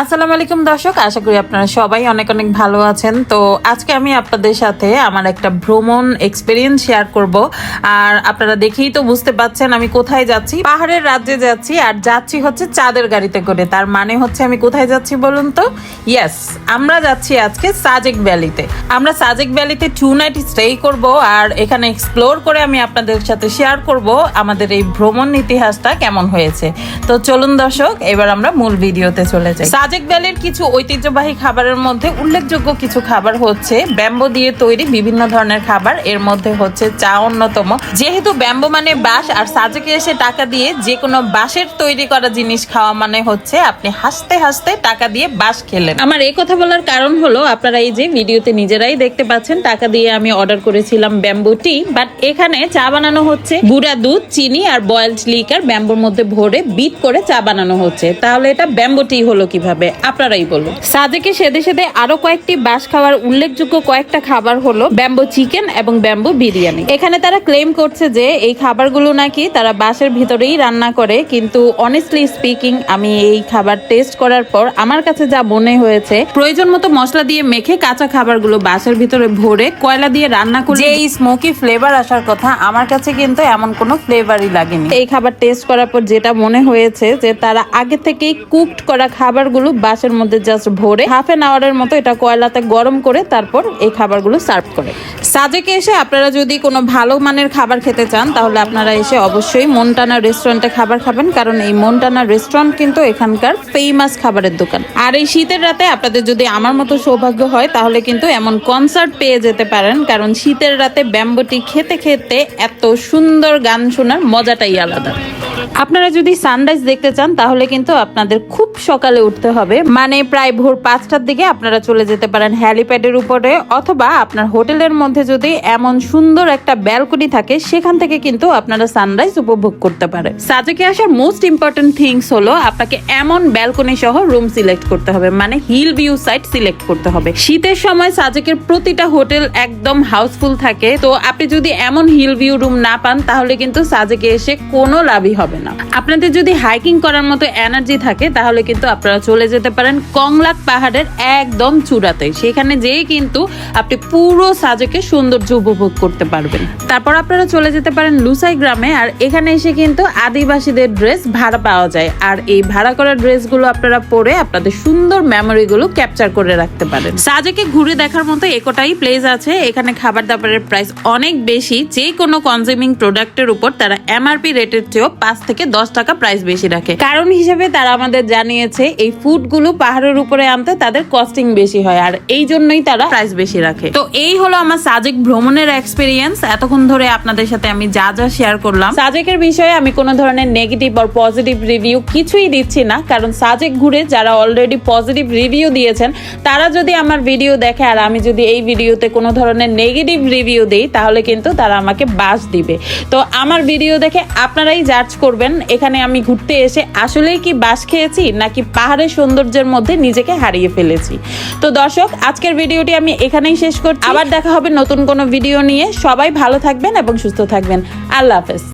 আসসালামু আলাইকুম দর্শক, আশা করি আপনারা সবাই অনেক অনেক ভালো আছেন। তো আজকে আমি আপনাদের সাথে আমার একটা ভ্রমণ এক্সপিরিয়েন্স শেয়ার করব। আর আপনারা দেখেই তো বুঝতে পাচ্ছেন আমি কোথায় যাচ্ছি, পাহাড়ের রাজ্যে যাচ্ছি, আর যাচ্ছি হচ্ছে চাঁদের গাড়িতে করে। তার মানে হচ্ছে আমি কোথায় যাচ্ছি বলুন তো? ইয়েস আমরা যাচ্ছি আজকে সাজেক ভ্যালিতে। আমরা সাজেক ভ্যালিতে টু নাইট স্টে করব, আর এখানে এক্সপ্লোর করে আমি আপনাদের সাথে শেয়ার করব আমাদের এই ভ্রমণ ইতিহাসটা কেমন হয়েছে। তো চলুন দর্শক, এবার আমরা মূল ভিডিওতে চলে যাই। সাজেক ভ্যালির কিছু ঐতিহ্যবাহী খাবারের মধ্যে উল্লেখযোগ্য কিছু খাবার হচ্ছে ব্যাম্বো দিয়ে তৈরি বিভিন্ন ধরনের খাবার। এর মধ্যে হচ্ছে চা অন্যতম। যেহেতু ব্যাম্বো মানে বাঁশ, আর সাজেকে এসে টাকা দিয়ে যে কোনো বাঁশের তৈরি করা জিনিস খাওয়া মানে হচ্ছে আপনি হাসতে হাসতে টাকা দিয়ে বাঁশ খেলেন। আমার এই কথা বলার কারণ হলো, আপনারা এই যে ভিডিওতে নিজেরাই দেখতে পাচ্ছেন, টাকা দিয়ে আমি অর্ডার করেছিলাম ব্যাম্বু টি, বাট এখানে চা বানানো হচ্ছে। গুঁড়া দুধ, চিনি, আর বয়েলড লিকার ব্যাম্বোর মধ্যে ভরে বিট করে চা বানানো হচ্ছে। তাহলে এটা ব্যাম্বো টি হলো কীভাবে? আপনারাই বলুন। সাজেকে সেদে সেদে আরও কয়েকটি বাঁশ খাওয়ার উল্লেখযোগ্য কয়েকটা খাবার হলো ব্যাম্বো চিকেন এবং ব্যাম্বো বিরিয়ানি। এখানে তারা ক্লেম করছে যে এই খাবারগুলো নাকি তারা বাঁশের ভিতরেই রান্না করে কিন্তু অনেস্টলি স্পিকিং আমি এই খাবার টেস্ট করার পর আমার কাছে যা মনে হয়েছে প্রয়োজন মতো মশলা দিয়ে মেখে কাঁচা খাবারগুলো বাঁশের ভিতরে ভরে কয়লা দিয়ে রান্না করে এই স্মোকি ফ্লেভার আসার কথা আমার কাছে কিন্তু এমন কোনো ফ্লেভারই লাগেনি। এই খাবার টেস্ট করার পর যেটা মনে হয়েছে যে তারা আগে থেকেই কুকড করা খাবারগুলো বাঁশের মধ্যে জাস্ট ভরে হাফ এন আওয়ারের মতো এটা কয়লাতে গরম করে তারপর এই খাবারগুলো সার্ভ করে। সাজেকে এসে আপনারা যদি কোনো ভালো মানের খাবার খেতে চান, তাহলে আপনারা এসে অবশ্যই মনটানা রেস্টুরেন্টে খাবার খাবেন, কারণ এই মনটানা রেস্টুরেন্ট কিন্তু এখানকার ফেমাস খাবারের দোকান। আর এই শীতের রাতে আপনাদের যদি আমার মতো সৌভাগ্য হয়, তাহলে কিন্তু এমন কনসার্ট পেয়ে যেতে পারেন, কারণ শীতের রাতে ব্যাম্বটি খেতে খেতে এত সুন্দর গান শোনার মজাটাই আলাদা। আপনারা যদি সানরাইজ দেখতে চান, তাহলে কিন্তু আপনাদের খুব সকালে উঠতে হবে। মানে প্রায় ভোর পাঁচটার দিকে আপনারা চলে যেতে পারেন হ্যালিপ্যাডের উপরে, অথবা আপনার হোটেলের মধ্যে যদি এমন সুন্দর একটা ব্যালকনি থাকে, সেখান থেকে কিন্তু আপনারা সানরাইজ উপভোগ করতে পারেন। সাজেকে আসার মোস্ট ইম্পর্টেন্ট থিংস হলো, আপনাকে এমন ব্যালকনি সহ রুম সিলেক্ট করতে হবে। মানে হিল ভিউ সাইট সিলেক্ট করতে হবে। শীতের সময় সাজেকের প্রতিটা হোটেল একদম হাউসফুল থাকে। তো আপনি যদি এমন হিল ভিউ রুম না পান, তাহলে কিন্তু সাজেকে এসে কোনো লাভই হবে না। আপনাদের যদি হাইকিং করার মতো এনার্জি থাকে, তাহলে কিন্তু আপনারা চলে যেতে পারেন কংলাক পাহাড়ের একদম চূড়াতে। সেখানে যেয়ে কিন্তু আপনি পুরো সাজেকে সৌন্দর্য উপভোগ করতে পারবেন। তারপর আপনারা চলে যেতে পারেন লুসাই গ্রামে, আর এখানে এসে কিন্তু আদিবাসীদের ড্রেস ভাড়া পাওয়া যায়। আর এই ভাড়া করা ড্রেসগুলো আপনারা পরে আপনাদের সুন্দর মেমোরিগুলো ক্যাপচার করে রাখতে পারেন। সাজেকে ঘুরে দেখার মতো একটাই প্লেস আছে। এখানে খাবার দাবারের প্রাইস অনেক বেশি। যে কোনো কনজিউমিং প্রোডাক্টের উপর তারা এমআরপি রেটের চেয়েও পাঁচ থেকে দশ টাকা প্রাইস বেশি রাখে। কারণ হিসেবে তারা আমাদের জানিয়েছে এই ফুডগুলো পাহাড়ের উপরে আনতে তাদের কস্টিং বেশি হয় আর এই জন্যই তারা প্রাইস বেশি রাখে। তো এই হলো আমার সাজেক ভ্রমণের এক্সপিরিয়েন্স এতক্ষণ ধরে আপনাদের সাথে আমি যা যা শেয়ার করলাম। সাজেকের বিষয়ে আমি কোনো ধরনের নেগেটিভ আর পজিটিভ রিভিউ কিছুই দিচ্ছি না কারণ সাজেক ঘুরে যারা অলরেডি পজিটিভ রিভিউ দিয়েছেন তারা যদি আমার ভিডিও দেখে আর আমি যদি এই ভিডিওতে কোনো ধরনের নেগেটিভ রিভিউ দিই তাহলে কিন্তু তারা আমাকে বাস দিবে। তো আমার ভিডিও দেখে আপনারাই জাজ করবেন এখানে আমি ঘুরতে এসে আসলেই কি বাস খেয়েছি, নাকি পাহাড়ের সৌন্দর্যের মধ্যে নিজেকে হারিয়ে ফেলেছি? তো দর্শক, আজকের ভিডিওটি আমি এখানেই শেষ করছি। আবার দেখা হবে নতুন কোনো ভিডিও নিয়ে। সবাই ভালো থাকবেন এবং সুস্থ থাকবেন। আল্লাহ হাফেজ।